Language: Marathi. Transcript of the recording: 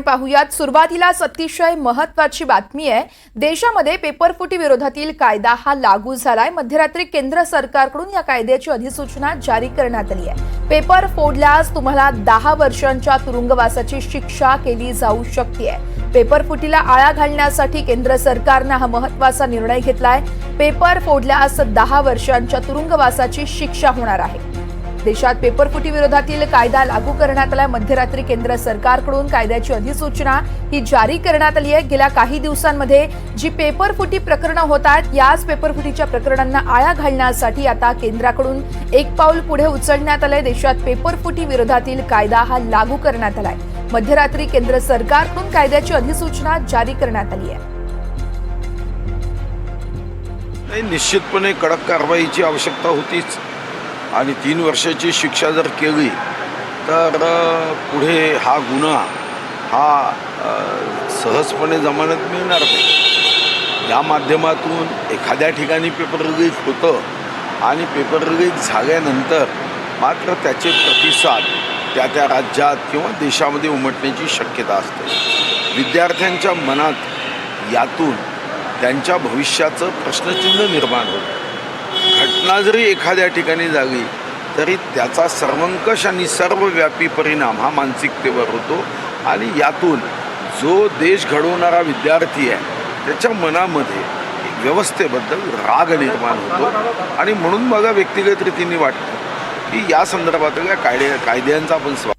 पाहुयात सुरुवातीलाच अतिशय महत्वाची बातमी आहे. देशामध्ये पेपरफुटी विरोधातील कायदा हा लागू झालाय. मध्यरात्री केंद्र सरकारकडून या कायद्याची अधिसूचना जारी करण्यात आली आहे. पेपर फोडल्यास तुम्हाला दहा वर्षांच्या तुरुंगवासाची शिक्षा केली जाऊ शकते. पेपर फुटीला आळा घालण्यासाठी केंद्र सरकारनं हा महत्त्वाचा निर्णय घेतलाय. पेपर फोडल्यास दहा वर्षांच्या तुरुंगवासाची शिक्षा होणार आहे. देशात पेपरफुटी विरोधातील कायदा लागू करण्यात आला मध्यरात्री केंद्र सरकारकडून कायद्याची अधिसूचना ही जारी करण्यात आली आहे. गेल्या काही दिवसांमध्ये जी पेपरफुटी प्रकरणं होत आहेत याच पेपरफुटीच्या प्रकरणांना आळा घालण्यासाठी आता केंद्राकडून एक पाऊल पुढे उचलण्यात आलंय. देशात पेपरफुटी विरोधातील कायदा हा लागू करण्यात आलाय. मध्यरात्री केंद्र सरकारकडून कायद्याची अधिसूचना जारी करण्यात आली आहे. निश्चितपणे कडक कारवाईची आवश्यकता होतीच. आणि तीन वर्षाची शिक्षा जर केली तर पुढे हा गुन्हा हा सहजपणे जमानत मिळणार नाही. या माध्यमातून एखाद्या ठिकाणी पेपर रिलीज होतं आणि पेपर रिलीज झाल्यानंतर मात्र त्याचे प्रतिसाद त्या त्या राज्यात किंवा देशामध्ये उमटण्याची शक्यता असते. विद्यार्थ्यांच्या मनात यातून त्यांच्या भविष्याचं प्रश्नचिन्ह निर्माण होतं. घटना जरी एखाद्या ठिकाणी झाली तरी त्याचा सर्वंकष आणि सर्वव्यापी परिणाम हा मानसिकतेवर होतो. आणि यातून जो देश घडवणारा विद्यार्थी आहे त्याच्या मनामध्ये व्यवस्थेबद्दल राग निर्माण होतो. आणि म्हणून मला व्यक्तिगत रीतीने वाटतं की या संदर्भातल्या कायदे कायद्यांचा आपण स्वा